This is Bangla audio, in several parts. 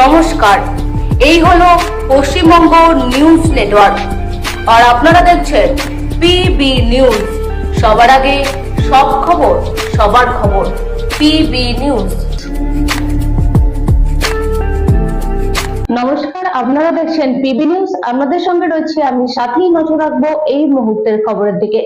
নমস্কার। এই হলো পশ্চিমবঙ্গ নিউজ নেটওয়ার্ক। আর আপনারা দেখছেন পিবি নিউজ সবার আগে সব খবর, সবার খবর। পিবি নিউজ নমস্কার, আপনারা দেখছেন পিবি নিউজ আপনাদের সঙ্গে রয়েছে আমি সাথেই নজর রাখব এই মুহূর্তের খবরের দিকে।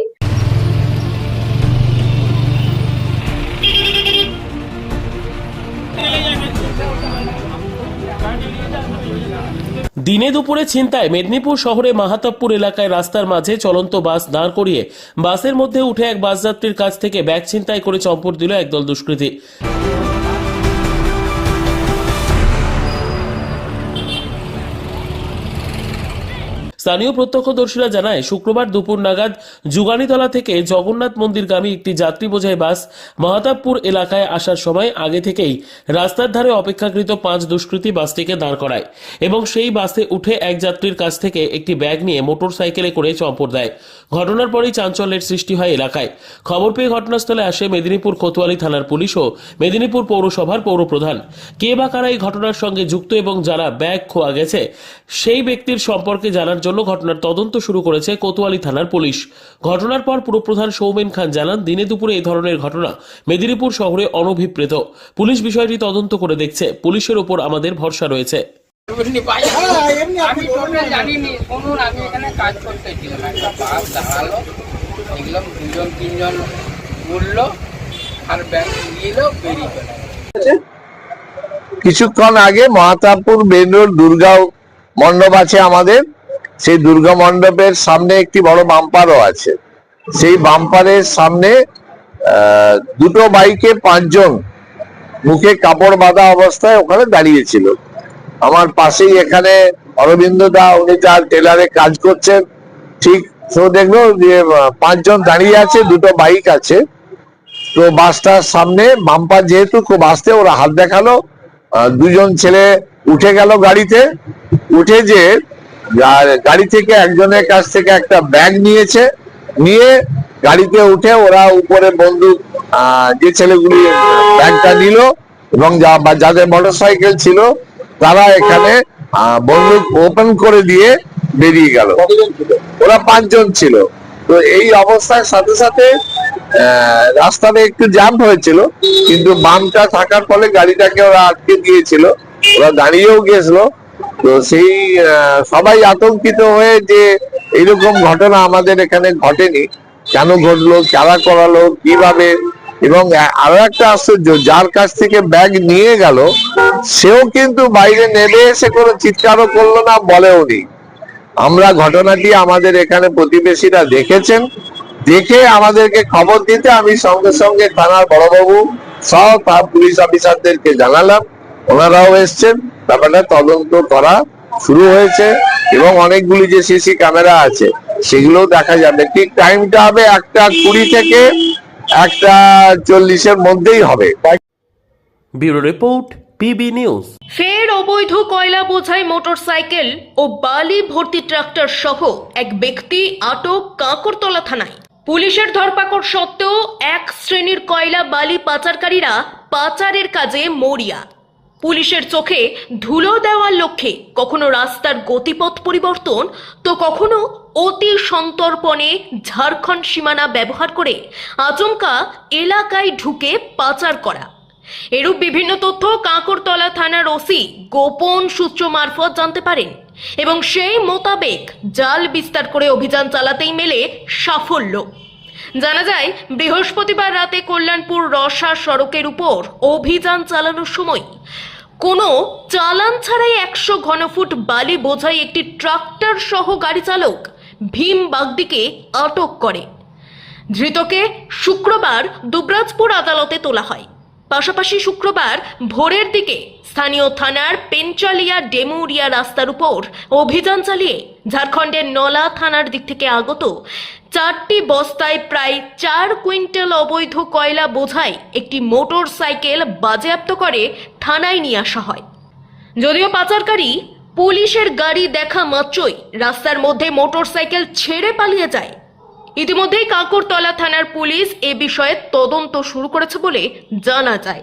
দিনে দুপুরে ছিনতায় মেদিনীপুর শহরে মাহাতাবপুর এলাকায় রাস্তার মাঝে চলন্ত বাস দাঁড় করিয়ে বাসের মধ্যে উঠে এক বাস যাত্রীর কাছ থেকে ব্যাগ ছিনতাই করে চম্পট দিল একদল দুষ্কৃতী। স্থানীয় প্রত্যক্ষদর্শীরা জানায়, শুক্রবার দুপুর নাগাদ যুগানীতলা থেকে জগন্নাথ মন্দিরগামী একটি যাত্রী বোঝাই বাস মহাতাবপুর এলাকায় আসার সময় আগে থেকেই রাস্তার ধারে অপেক্ষাকৃত পাঁচ দুষ্কৃতী বাসটিকে দাঁড় করায় এবং সেই বাসে উঠে এক যাত্রীর কাছ থেকে একটি ব্যাগ নিয়ে মোটর সাইকেলে করে চম্পট দেয়। ঘটনার পরেই চাঞ্চল্যের সৃষ্টি হয় এলাকায়। খবর পেয়ে ঘটনাস্থলে আসে মেদিনীপুর কোতোয়ালি থানার পুলিশ ও মেদিনীপুর পৌরসভার পৌরপ্রধান। কে বা কারা এই ঘটনার সঙ্গে যুক্ত এবং যারা ব্যাগ খোয়া গেছে, সেই ব্যক্তির সম্পর্কে জানার জন্য ঘটনার তদন্ত শুরু করেছে কোতোয়ালি থানার পুলিশ। ঘটনার পর পুরপ্রধান সৌমেন খান জানান দিনে দুপুরে এই ধরনের ঘটনা মেদিনীপুর শহরে অনভিপ্রেত। পুলিশ বিষয়টি তদন্ত করে দেখছে। পুলিশের ওপর আমাদের ভরসা রয়েছে। আমি টোটাল জানিনি। শুনুন আমি এখানে কাজ করতেছিলাম একটা বাস দাঁড়াল। দেখলাম দুজন তিনজন উঠল আর ব্যাংক নিয়ে বেরিয়ে গেল। কিছুক্ষণ আগে মহাতাবপুর মেন রোড দুর্গা মণ্ডপ আছে আমাদের। সেই দুর্গা মণ্ডপের সামনে একটি বড় বাম্পারও আছে। সেই বাম্পারের সামনে দুটো বাইকে পাঁচজন মুখে কাপড় বাঁধা অবস্থায় ওখানে দাঁড়িয়েছিল আমার পাশেই এখানে অরবিন্দ দা, উনি তার টেলারে কাজ করছেন। ঠিক তো দেখল যে পাঁচজন দাঁড়িয়ে আছে, দুটো বাইক আছে। তো বাসটার সামনে বাম্পার যেহেতু খুব আসতে ওরা হাত দেখাল দুজন ছেলে উঠে গেল গাড়িতে। উঠে যে গাড়ি থেকে একজনের কাছ থেকে একটা ব্যাগ নিয়েছে নিয়ে গাড়িতে উঠে ওরা উপরে বন্দুক যে ছেলেগুলি ব্যাগটা নিল এবং যাদের মোটর সাইকেল ছিল তারা এখানে বন্দুক ওপেন করে দিয়ে বেরিয়ে গেল। ওরা পাঁচজন ছিল। তো এই অবস্থার সাথে সাথে আহ, রাস্তাটা একটু জ্যাম হয়েছিল কিন্তু বামটা থাকার ফলে গাড়িটাকে ওরা আটকে দিয়েছিল। ওরা দাঁড়িয়েও গেছিল। তো সেই সবাই আতঙ্কিত হয়ে যে এইরকম ঘটনা আমাদের এখানে ঘটেনি। কেন ঘটলো, কারা করালো, কীভাবে? এবং আরও একটা আশ্চর্য, যার কাছ থেকে ব্যাগ নিয়ে গেল, সেও কিন্তু বাইরে নেমে এসে কোনো চিৎকারও করল না, বলেও নি আমরা ঘটনাটি আমাদের এখানে প্রতিবেশীরা দেখেছেন। দেখে আমাদেরকে খবর দিতে আমি সঙ্গে সঙ্গে থানার বড়বাবু, সহ পুলিশ অফিসারদেরকে জানালাম। ওনারাও এসছেন। ব্যাপারটা তদন্ত করা শুরু হয়েছে এবং অনেকগুলি যে সিসি ক্যামেরা আছে সেগুলো দেখা যাবে। ঠিক টাইমটা হবে একটা কুড়ি থেকে একটা চল্লিশের মধ্যেই হবে। Bureau report PB news. ফের অবৈধ কয়লা বোঝাই মোটরসাইকেল ও বালি ভর্তি ট্রাক্টর সহ এক ব্যক্তি আটক কাঁকরতলা থানায়। পুলিশের ধরপাকড় সত্ত্বেও এক শ্রেণির কয়লা বালি পাচারকারীরা পাচারের কাজে মরিয়া। পুলিশের চোখে ধুলো দেওয়ার লক্ষ্যে কখনো রাস্তার গতিপথ পরিবর্তন, তো কখনো অতি সন্তর্পণে ঝাড়খণ্ড সীমানা ব্যবহার করে আচমকা এলাকায় ঢুকে পাচার করা। এরূপ বিভিন্ন তথ্য কাঁকরতলা থানার ওসি গোপন সূত্র মারফত জানতে পারেন এবং সেই মোতাবেক জাল বিস্তার করে অভিযান চালাতেই মেলে সাফল্য। জানা যায়, বৃহস্পতিবার রাতে কল্যাণপুর রসা সড়কের উপর অভিযান চালানোর সময় কোনো চালান ছাড়াই একশো ঘনফুট বালি বোঝাই একটি ট্রাক্টর সহ গাড়ি চালক ভীম বাগদিকে আটক করে। ধৃতকে শুক্রবার দুবরাজপুর আদালতে তোলা হয়। পাশাপাশি শুক্রবার ভোরের দিকে স্থানীয় থানার পেনচালিয়া ডেমুরিয়া রাস্তার উপর অভিযান চালিয়ে ঝাড়খণ্ডের নলা থানার দিক থেকে আগত চারটি বস্তায় প্রায় চার কুইন্টাল অবৈধ কয়লা বোঝাই একটি মোটর সাইকেল বাজেয়াপ্ত করে থানায় নিয়ে আসা হয়। যদিও পাচারকারী পুলিশের গাড়ি দেখা মাত্রই রাস্তার মধ্যে মোটরসাইকেল ছেড়ে পালিয়ে যায়। ইতিমধ্যেই কাঁকরতলা থানার পুলিশ এ বিষয়ে তদন্ত শুরু করেছে বলে জানা যায়।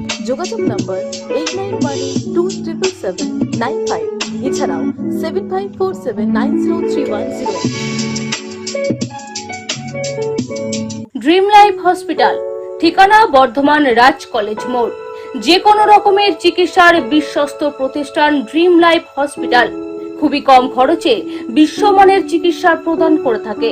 যোগাযোগ number eight nine one two triple seven nine five এছাড়াও seven five four seven nine zero three one zero dream life hospital ঠিকানা বর্ধমান রাজ কলেজ মোড়। যে কোনো রকমের চিকিৎসার বিশ্বস্ত প্রতিষ্ঠান ড্রিম লাইফ হসপিটাল খুবই কম খরচে বিশ্বমানের চিকিৎসা প্রদান করে থাকে।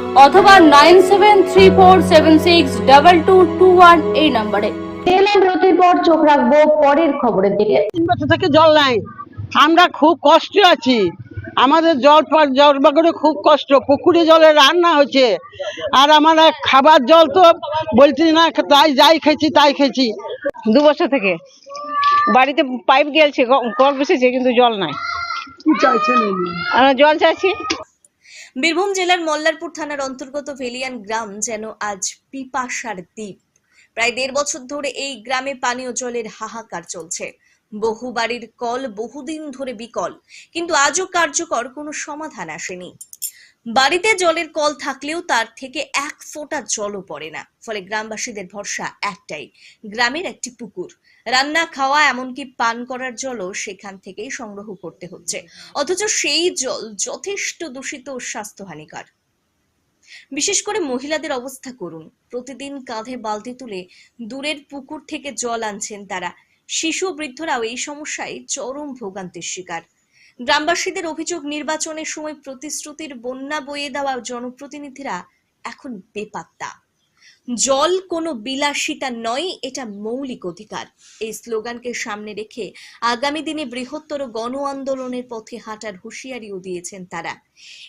অথবা nine seven three four seven six double two two one এই নম্বরে। এলেন বিরতির পর চোখ রাখব পরের খবরের দিকে। তিন বছর থেকে জল নাই। আমরা খুব কষ্ট আছি। আমাদের জল পা- জল বাগরে খুব কষ্ট। পুকুরে জলে রান্না হচ্ছে। আর আমরা খাবার জল তো বলছি না তাই যাই খেয়েছি তাই খেয়েছি। দু বছর থেকে। বাড়িতে পাইপ গেলছে কল বসেছে কিন্তু জল নাই। আমরা জল চাইছি। বীরভূম জেলার মল্লারপুর থানার অন্তর্গত ভেলিয়ান গ্রাম যেন আজ পিপাসার দ্বীপ। প্রায় দেড় বছর ধরে এই গ্রামে পানীয় জলের হাহাকার চলছে। বহু বাড়ির কল বহুদিন ধরে বিকল, কিন্তু আজও কার্যকর কোনো সমাধান আসেনি। বাড়িতে জলের কল থাকলেও তার থেকে এক ফোঁটা জলও পড়ে না, ফলে গ্রামবাসীদের ভরসা একটাই, গ্রামের একটি পুকুর। রান্না, খাওয়া, এমনকি পান করার জলও সেখান থেকেই সংগ্রহ করতে হচ্ছে। অথচ সেই জল যথেষ্ট দূষিত স্বাস্থ্যহানিকর। বিশেষ করে মহিলাদের অবস্থা করুন। প্রতিদিন কাঁধে বালতি তুলে দূরের পুকুর থেকে জল আনছেন তারা। শিশু বৃদ্ধরাও এই সমস্যায় চরম ভোগান্তির শিকার। গ্রামবাসীদের অভিযোগ, নির্বাচনের সময় প্রতিশ্রুতির বন্যা বয়ে দেওয়া জনপ্রতিনিধিরা এখন বেপাত্তা। জল কোনো বিলাসিতা নয়, এটা মৌলিক অধিকার। এই স্লোগানকে সামনে রেখে আগামী দিনে বৃহত্তর গণ আন্দোলনের পথে হাঁটার হুঁশিয়ারিও দিয়েছেন তারা।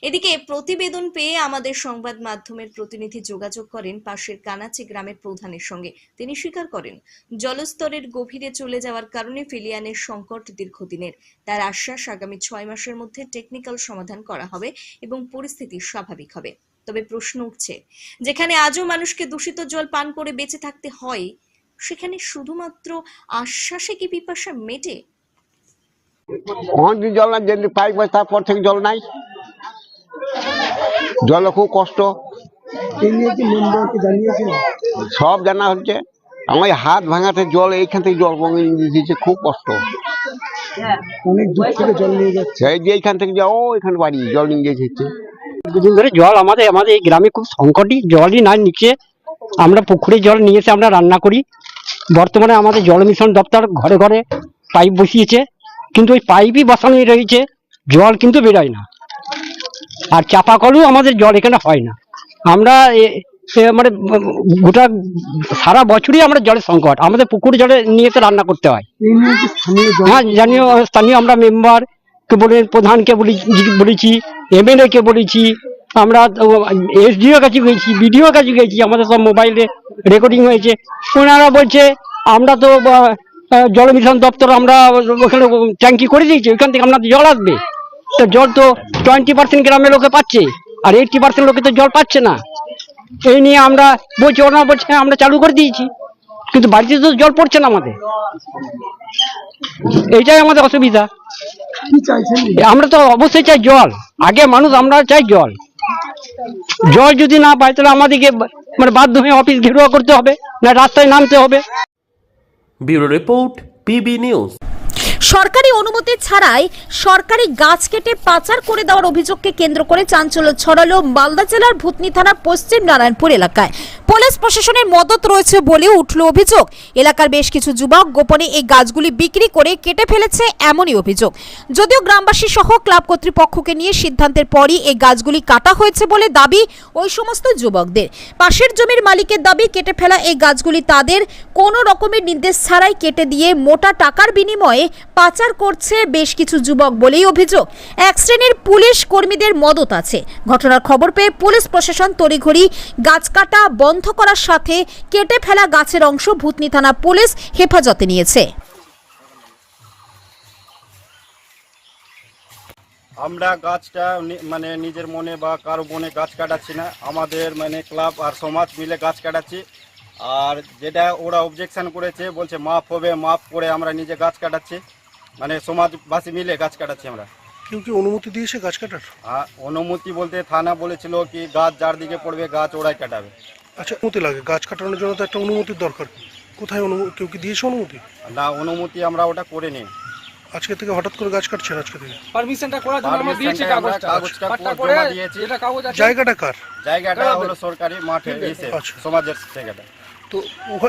এদিকে প্রতিবেদন পেয়ে আমাদের সংবাদ মাধ্যমের প্রতিনিধি যোগাযোগ করেন পাশের কানাচি গ্রামের প্রধানের সঙ্গে। তিনি স্বীকার করেন, জলস্তরের গভীরে চলে যাওয়ার কারণে ফিলিয়ানের সংকট দীর্ঘদিনের। তার আশ্বাস আগামী ছয় মাসের মধ্যে টেকনিক্যাল সমাধান করা হবে এবং পরিস্থিতি স্বাভাবিক হবে। তবে প্রশ্ন উঠছে যেখানে আজও মানুষকে দূষিত জল পান করে বেঁচে থাকতে হয় সেখানে শুধুমাত্র আশ্বাসে কি পিপাসা মেটে? অনেকদিন জল নাই যেদিন পাইপ তারপর থেকে জল নাই। জলে খুব কষ্ট। সব জানা হচ্ছে। আমার হাত ভাঙাতে জল এইখান থেকে জল দিয়েছে খুব কষ্ট। অনেক দূর থেকে জল নিয়ে যাচ্ছে। এই যে এইখান থেকে যাও এখানে বাড়ি জল নিয়ে গেছে দুদিন ধরে জল আমাদের আমাদের এই গ্রামে খুব সংকটই জলই নাই নিচে। আমরা পুকুরে জল নিয়ে এসে আমরা রান্না করি। বর্তমানে আমাদের জল মিশন দপ্তর ঘরে ঘরে পাইপ বসিয়েছে। কিন্তু ওই পাইপই বসানো রয়েছে জল কিন্তু বেরোয় না। আর চাপা কলও আমাদের জল এখানে হয় না। আমরা মানে গোটা সারা বছরই আমরা জলের সংকট। আমাদের পুকুর জলে নিয়ে এসে রান্না করতে হয়। হ্যাঁ জানিও স্থানীয় আমরা মেম্বার কে বলে প্রধানকে বলি বলেছি এমএলএ কে বলেছি আমরা এসডিও কাছে গেছি বিডিও কাছে গেছি আমাদের সব মোবাইলে রেকর্ডিং হয়েছে। ওনারা বলছে আমরা তো জল মিশন দপ্তর আমরা ওখানে ট্যাঙ্কি করে দিয়েছি ওইখান থেকে আপনার জল আসবে। তো জল তো টোয়েন্টি পার্সেন্ট গ্রামের লোকে পাচ্ছে আর এইটটি পার্সেন্ট লোকে তো জল পাচ্ছে না। এই নিয়ে আমরা বলছি ওনারা বলছে হ্যাঁ, আমরা চালু করে দিয়েছি কিন্তু বাড়িতে তো জল পড়ছে না আমাদের। এইটাই আমাদের অসুবিধা। আমরা তো অবশ্যই চাই জল। আগে মানুষ আমরা চাই জল। জল যদি না পাই তাহলে আমাদেরকে মানে বাধ্য হয়ে অফিস ঘেরুয়া করতে হবে না রাস্তায় নামতে হবে। Bureau report PB news. সরকারি অনুমতি ছাড়াই সরকারি গাছ কেটে পাচার করে দেওয়ার অভিযোগকে কেন্দ্র করে চাঞ্চল্য ছড়ালো মালদা জেলার ভূতনি থানার পশ্চিম নারায়ণপুর এলাকায়। পুলিশ প্রশাসনের মদত রয়েছে বলেও উঠল অভিযোগ। এলাকার বেশ কিছু যুবক গোপনে এই গাছগুলি বিক্রি করে কেটে ফেলেছে এমনই অভিযোগ। যদিও গ্রামবাসী সহ ক্লাব কর্তৃপক্ষকে নিয়ে সিদ্ধান্তের পরই এই গাছগুলি কাটা হয়েছে বলে দাবি ওই সমস্ত যুবকদের। পাশের জমির মালিকের দাবি, কেটে ফেলা এই গাছগুলি তাদের কোনো রকমের নির্দেশ ছাড়াই কেটে দিয়ে মোটা টাকার বিনিময়ে পাচার করছে বেশ কিছু যুবক বলেই অভিযোগ। এক শ্রেণির পুলিশ কর্মীদের মদত আছে। ঘটনার খবর পেয়ে পুলিশ প্রশাসন তড়িঘড়ি গাছ কাটা বন্ধ করার সাথে কেটে ফেলা গাছের অংশ ভূতনি থানা পুলিশ হেফাজতে নিয়েছে। আমরা গাছটা মানে নিজের মনে বা কারও মনে গাছ কাটাচ্ছি না। আমাদের মানে ক্লাব আর সমাজ মিলে গাছ কাটাচ্ছি। আর যেটা ওরা অবজেকশন করেছে, বলছে মাপ হবে মাপ করে আমরা নিজে গাছ কাটাচ্ছি। মানে সমাজবাসী মিলে গাছ কাটাচ্ছি আমরা। কেউ কি অনুমতি দিয়েছে গাছ কাটার? আর অনুমতি বলতে থানা বলেছিল কি গাছ যার দিকে পড়বে গাছ ওরাই কাটাবে। আচ্ছা অনুমতি লাগে। গাছ কাটানোর জন্য তো একটা অনুমতির দরকার। কোথায় অনুমতি? কেউ কি দিয়েছে অনুমতি? না অনুমতি আমরা ওটা করে নিই। আজকে থেকে হঠাৎ করে গাছ কাটছেন আজকে থেকে? পারমিশনটা করার জন্য আমরা দিয়েছি Permission টা আমরা কাগজটা। কাগজটা করে দিয়েছি। যেটা কাগজ আছে। জায়গাটা কার? জায়গাটা হলো সরকারি মাঠে এসে আচ্ছা। সমাজের জায়গাটা। তো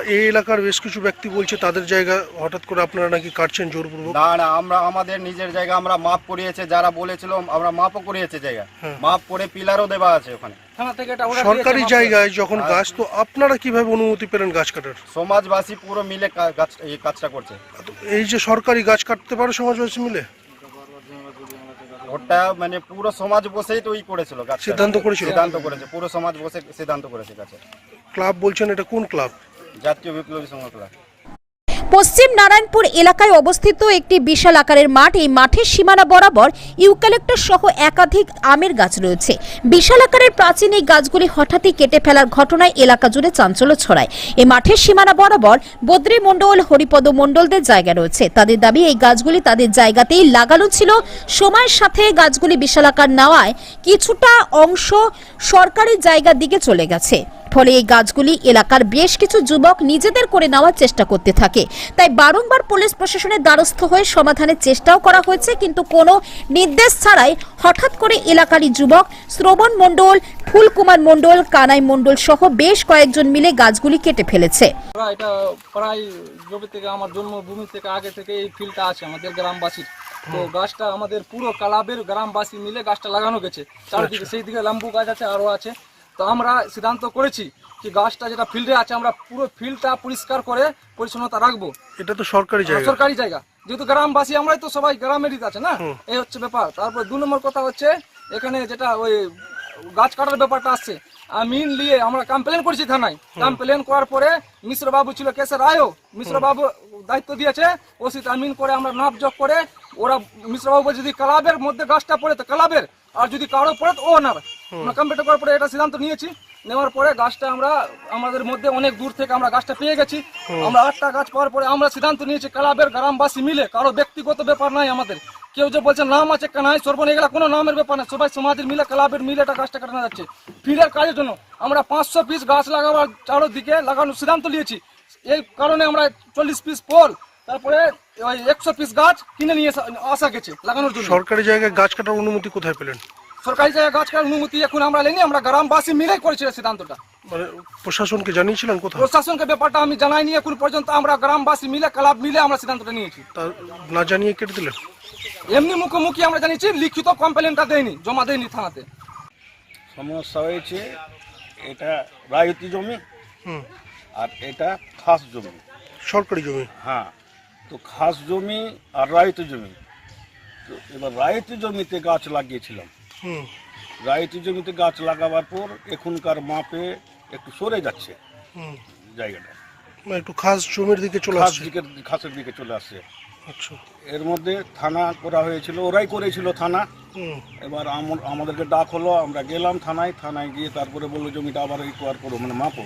এই এলাকার বেশ কিছু ব্যক্তি বলছে তাদের জায়গা হঠাৎ করে আপনারা নাকি কাটছেন জোরপূর্বক? না না আমরা আমাদের নিজের জায়গা আমরা মাপ করিয়েছে যারা বলেছিল আমরা মাপও করিয়েছে জায়গা। হ্যাঁ। মাপ করে পিলারও দেওয়া আছে ওখানে। থানা থেকে এটা order সরকারি জায়গায় যখন গাছ তো আপনারা কীভাবে অনুমতি পেলেন গাছ কাটার? সমাজবাসী পুরো মিলে গাছ এই কাজটা করছে। তো এই যে সরকারি গাছ কাটতে পারে সমাজবাসী মিলে? ওটা মানে পুরো সমাজ বসেই তো ওই করেছিল সিদ্ধান্ত করেছিল? সিদ্ধান্ত করেছে পুরো সমাজ বসে সিদ্ধান্ত করেছে গাছে। ক্লাব বলছেন এটা কোন ক্লাব? জাতীয় বিপ্লবী সংঘ ক্লাব। পশ্চিম নারায়ণপুর এলাকায় অবস্থিত একটি বিশাল আকারের মাঠ। এই মাঠের সীমানা বরাবর ইউক্যালিপ্টাস সহ একাধিক আমের গাছ রয়েছে। বিশাল আকারের প্রাচীন এই গাছগুলি হঠাৎই কেটে ফেলার ঘটনায় এলাকা জুড়ে চাঞ্চল্য ছড়ায়। এই মাঠের সীমানা বরাবর বদ্রী মণ্ডল, হরিপদ মণ্ডলদের জায়গা রয়েছে। তাদের দাবি, এই গাছগুলি তাদের জায়গাতেই লাগানো ছিল। সময়ের সাথে গাছগুলি বিশাল আকার নেওয়ায় কিছুটা অংশ সরকারি জায়গার দিকে চলে গেছে। ফলে এই গাছগুলি এলাকার বেশ কিছু যুবক নিজেদের করে নেওয়ার চেষ্টা করতে থাকে। তাই বারংবার পুলিশ প্রশাসনের দ্বারস্থ হয়ে সমাধানের চেষ্টাও করা হয়েছে কিন্তু কোনো নির্দেশ ছাড়াই হঠাৎ করে এলাকারই যুবক শ্রবণ মণ্ডল ফুলকুমার মণ্ডল কানাই মণ্ডল সহ বেশ কয়েকজন মিলে গাছগুলি কেটে ফেলেছে। এটা প্রায় জমি থেকে আমার জন্মভূমি থেকে আগে থেকে এই ফিল্ডটা আছে আমাদের গ্রামবাসীর তো গাছটা আমাদের পুরো কালাবের গ্রামবাসী মিলে গাছটা লাগানো গেছে। চারিদিকে সেই দিকে লাম্বু গাছ আছে আরও আছে। তো আমরা সিদ্ধান্ত করেছি কি গাছটা যেটা ফিল্ডে আছে আমরা পুরো ফিল্ডটা পরিষ্কার করে পরিচ্ছন্নতা রাখব। এটা তো সরকারি জায়গা। সরকারি জায়গা। যেহেতু গ্রামবাসী আমরাই তো সবাই গ্রামেরই আছে না? এই হচ্ছে ব্যাপার। তারপরে দু নম্বর কথা হচ্ছে এখানে যেটা ওই গাছ কাটার ব্যাপারটা আসছে। আমিন নিয়ে আমরা কমপ্লেন করেছি থানায়। কমপ্লেন করার পরে মিশ্র বাবু ছিল কেসের রায়ও। মিশ্র বাবু দায়িত্ব দিয়েছে ওসিত আমিন করে আমরা নাপ জপ করে ওরা মিশ্র বাবু যদি ক্লাবের মধ্যে গাছটা পড়ে তো ক্লাবের। আর যদি কারও পড়ে তো ওনার আমরা কমপ্লেন করার পরে এটা সিদ্ধান্ত নিয়েছি। নেওয়ার পরে গাছটা আমরা আমাদের মধ্যে অনেক দূর থেকে আমরা গাছটা পেয়ে গেছি। আমরা আটটা গাছ পাওয়ার পরে আমরা সিদ্ধান্ত নিয়েছি ক্লাবের গ্রামবাসী মিলে কারও ব্যক্তিগত ব্যাপার নাই আমাদের। কেউ যে বলছে নাম আছে কানাই সর্বন এগুলা কোনো নামের ব্যাপার না সবাই সমাজের মিলে ক্লাবের মিলে এটা গাছটা কাটানো যাচ্ছে। ফিরের কাজের জন্য আমরা পাঁচশো পিস গাছ লাগাবার চারোদিকে লাগানোর সিদ্ধান্ত নিয়েছি। এই কারণে আমরা চল্লিশ পিস পোল তারপরে ওই একশো পিস গাছ কিনে নিয়ে আসা- গেছে লাগানোর জন্য। সরকারি জায়গায় গাছ কাটার অনুমতি কোথায় পেলেন? সরকারি জায়গায় গাছ কাটার অনুমতি এখন আমরা লেনি আমরা গ্রামবাসী মিলে করেছি সিদ্ধান্তটা। মানে প্রশাসনকে জানিয়েছিলেন কোথায় প্রশাসনকে ব্যাপারটা আমি জানাইনি এখন পর্যন্ত আমরা গ্রামবাসী মিলে ক্লাব মিলে আমরা সিদ্ধান্তটা নিয়েছি। তা না জানিয়ে কেটে দিলেন? এমনি মুখোমুখি আমরা জানিয়েছি লিখিত কমপ্লেনটা দেয়নি জমা দেয়নি থানাতে। সমস্যা হয়েছে এটা রায়তি জমি হুম। আর এটা খাস জমি। সরকারি জমি? হ্যাঁ। তো খাস জমি আর রায়তি জমি। তো এবার রায়তি জমিতে গাছ লাগিয়েছিলাম। রায়তি জমিতে গাছ লাগাবার পর এখনকার মাপে একটু সরে যাচ্ছে জায়গাটা। মানে একটু খাস জমির দিকে চলে আসছে। দিকে খাসের দিকে চলে আসছে। আচ্ছা। এর মধ্যে থানা করা হয়েছিল ওরাই করেছিল থানা। এবার আমাদেরকে ডাক হলো আমরা গেলাম থানায়। থানায় গিয়ে তারপরে বলল জমিটা আবার রিকোয়ার করো মানে মাপো।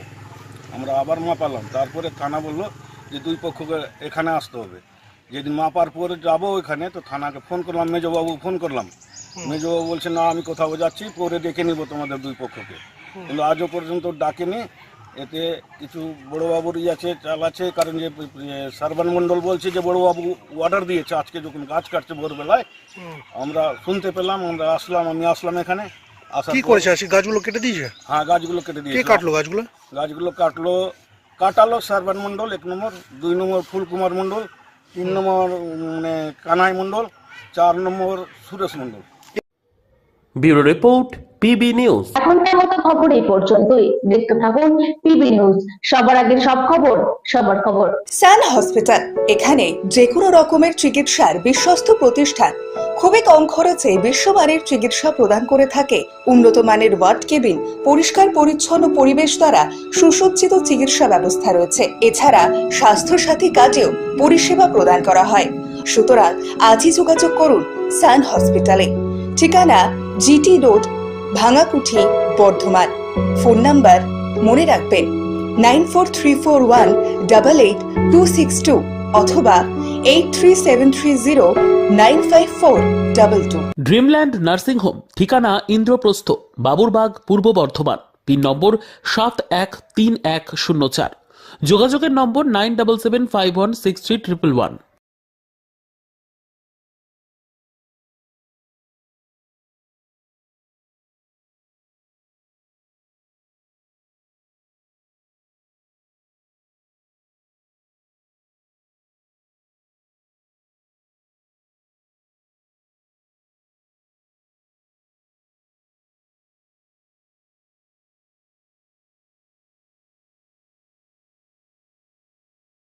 আমরা আবার মাপালাম। তারপরে থানা বলল যে দুই পক্ষকে এখানে আসতে হবে। যেদিন মাপার পরে যাব ওইখানে তো থানাকে ফোন করলাম মেজবাবু ফোন করলাম। মেজবাবু বলছে না আমি কোথাও যাচ্ছি পরে দেখে নিব তোমাদের দুই পক্ষকে। কিন্তু আজও পর্যন্ত ডাকেনি। এতে কিছু বড়োবাবুর ই আছে চাল আছে কারণ যে সার্বান মণ্ডল বলছে যে বড়োবাবু অর্ডার দিয়েছে আজকে যখন গাছ কাটছে ভোরবেলায়। আমরা শুনতে পেলাম আমরা আসলাম আমি আসলাম এখানে। আসার কি করেছে? গাছগুলো কেটে দিয়েছে? হ্যাঁ গাছগুলো কেটে দিয়েছে। কাটলো গাছগুলো? গাছগুলো কাটলো কাটালো সার্বান মণ্ডল এক নম্বর দুই নম্বর ফুলকুমার মণ্ডল তিন নম্বর মানে কানাই মণ্ডল চার number Suresh Mondal. Bureau report PB news. এখনকার মতো খবর এই পর্যন্তই। দেখতে থাকুন পিবি নিউজ। সবার আগে সব খবর সবার খবর। সান হসপিটাল এখানে যে কোনো রকমের চিকিৎসার বিশ্বস্ত প্রতিষ্ঠান। খুবই কম খরচে বিশ্বমানের চিকিৎসা প্রদান করে থাকে উন্নত মানের ওয়ার্ড কেবিন পরিষ্কার পরিচ্ছন্ন পরিবেশ দ্বারা সুসজ্জিত চিকিৎসা ব্যবস্থা রয়েছে। এছাড়া স্বাস্থ্য সাথী কাজেও পরিষেবা প্রদান করা হয়। সুতরাং আজই যোগাযোগ করুন সান হসপিটালে। ঠিকানা GT road, Bhangakuthi, Bardhaman. Phone number মনে রাখবেন, nine four three four one double eight two six two অথবা eight three seven three zero nine five four double two. Dreamland nursing home, ঠিকানা ইন্দ্রপ্রস্থ, বাবুরবাগ, পূর্ব বর্ধমান, পিন নম্বর সাত এক তিন এক শূন্য চার। যোগাযোগের number nine double seven five one six three triple one.